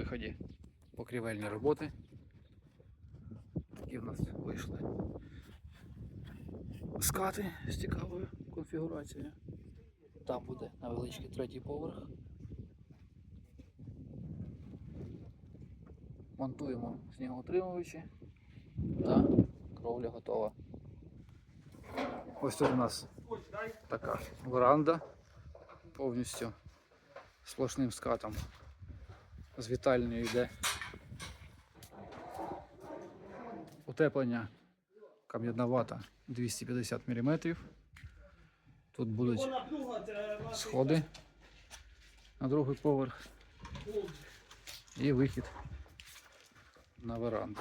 виході покрівельні роботи. Такі в нас вийшли скати з цікавою конфігурацією. Там буде невеличкий третій поверх. Монтуємо снігоутримувачі та кровля готова. Ось тут у нас така веранда повністю сплошним скатом. З вітальнею йде утеплення кам'яна вата 250 мм. Тут будуть сходи на другий поверх і вихід на веранду.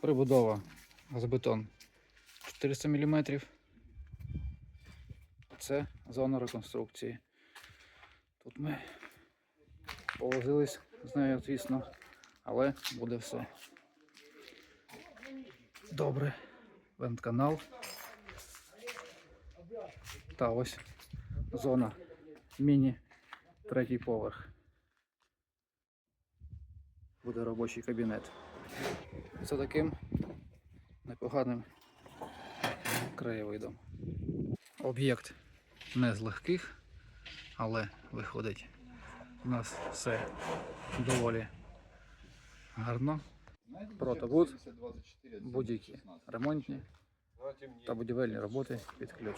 Прибудова газобетон 400 мм. Це зона реконструкції. Тут ми повозились з нею, звісно, але буде все. Добре. Вентканал. Та ось зона міні третій поверх. Буде робочий кабінет. Це таким непоганим краєвидом. Об'єкт не з легких, але виходить. У нас все доволі гарно. Протобуд, будь-які ремонтні та будівельні роботи під ключ.